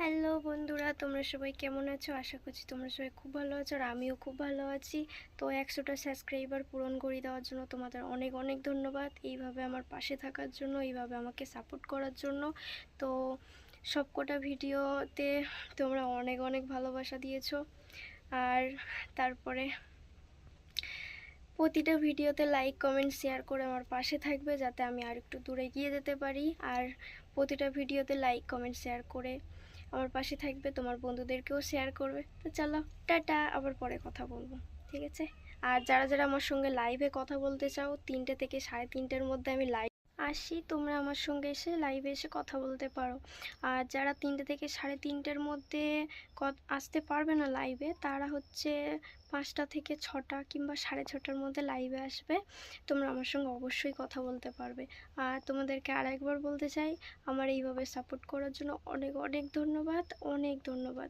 Hello বন্ধুরা, তোমরা সবাই কেমন আছো? আশা করছি তোমরা সবাই খুব ভালো আছো আর আমিও খুব ভালো আছি। তো একশোটা সাবস্ক্রাইবার পূরণ করে দেওয়ার জন্য তোমাদের অনেক অনেক ধন্যবাদ। এইভাবে আমার পাশে থাকার জন্য, এইভাবে আমাকে সাপোর্ট করার জন্য। তো সবকটা ভিডিওতে তোমরা অনেক অনেক ভালোবাসা দিয়েছ। আর তারপরে প্রতিটা ভিডিওতে লাইক কমেন্ট শেয়ার করে আমার পাশে থাকবে যাতে আমি আর একটু দূরে গিয়ে যেতে পারি। আর প্রতিটা ভিডিওতে লাইক কমেন্ট শেয়ার করে আমার পাশে থাকবে, তোমার বন্ধুদেরকেও শেয়ার করবে। তো চলো, টাটা, আবার পরে কথা বলব, ঠিক আছে? আর যারা যারা আমার সঙ্গে লাইভে কথা বলতে চাও, তিনটে থেকে সাড়ে তিনটের মধ্যে আমি লাইভ আসি, তোমরা আমার সঙ্গে এসে লাইভে এসে কথা বলতে পারো। আর যারা তিনটে থেকে সাড়ে তিনটের মধ্যে আসতে পারবে না লাইভে তারা হচ্ছে পাঁচটা থেকে ছটা কিংবা সাড়ে ছটার মধ্যে লাইভে আসবে। তোমরা আমার সঙ্গে অবশ্যই কথা বলতে পারবে। আর তোমাদেরকে আর একবার বলতে চাই, আমার এইভাবে সাপোর্ট করার জন্য অনেক অনেক ধন্যবাদ অনেক ধন্যবাদ।